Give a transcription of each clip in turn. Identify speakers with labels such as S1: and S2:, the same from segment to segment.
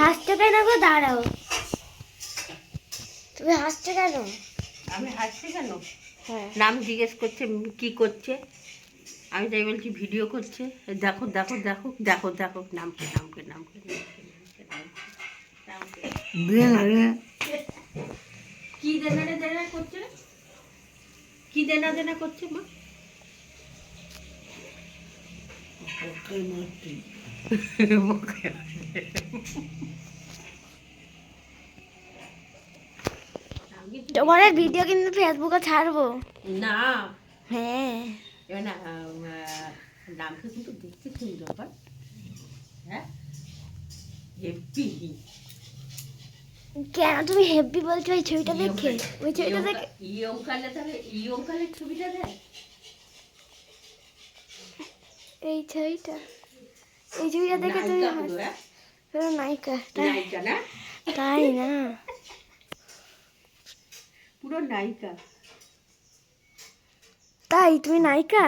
S1: হাসছো কেন গো? দাঁড়াও। তুমি হাসছো কেন?
S2: আমি হাসছি কেন?
S1: হ্যাঁ।
S2: নাম জিজ্ঞেস করছে কি করছে? আমি তাই বলছি ভিডিও করছে। দেখো দেখো দেখো দেখো দেখো নামকে নামকে নামকে নামকে নামকে কি দেনা দেনা করছে? কি দেনা দেনা করছে মা?
S1: তোমার ভিডিও কিন্তু ফেসবুকে ছাড়বো।
S2: না।
S1: হ্যাঁ।
S2: না নামটা কিন্তু দেখতে সুন্দর হ্যাঁ? হেপি
S1: কেন তুমি হেভি বলছো ওই ছবিটা দেখে? ওই ছবিটা দেখে
S2: ইয়ংকালে তাহলে ইয়ংকালের ছবিটা দেয়
S1: এই ছবিটা। এই ছবিটা দেখে তুমি
S2: নায়িকা
S1: নায়িকা
S2: না
S1: তাই না
S2: পুরো নায়িকা
S1: তাই তুমি নায়িকা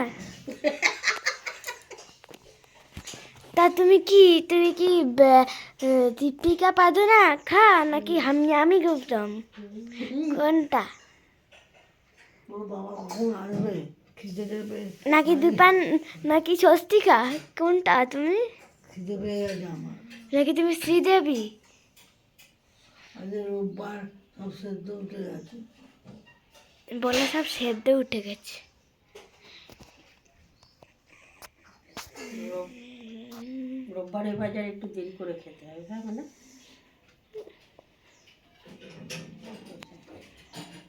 S1: তা তুমি কি তুমি কি দীপিকা পাদুনা খা নাকি আমি আমি গৌতম কোনটা নাকি দীপান নাকি স্বস্তিকা কোনটা তুমি নাকি তুমি শ্রীদেবী বলে সব সেদ্ধ উঠে গেছে।
S2: রোববারের বাজার একটু দেরি করে খেতে হবে হ্যাঁ মানে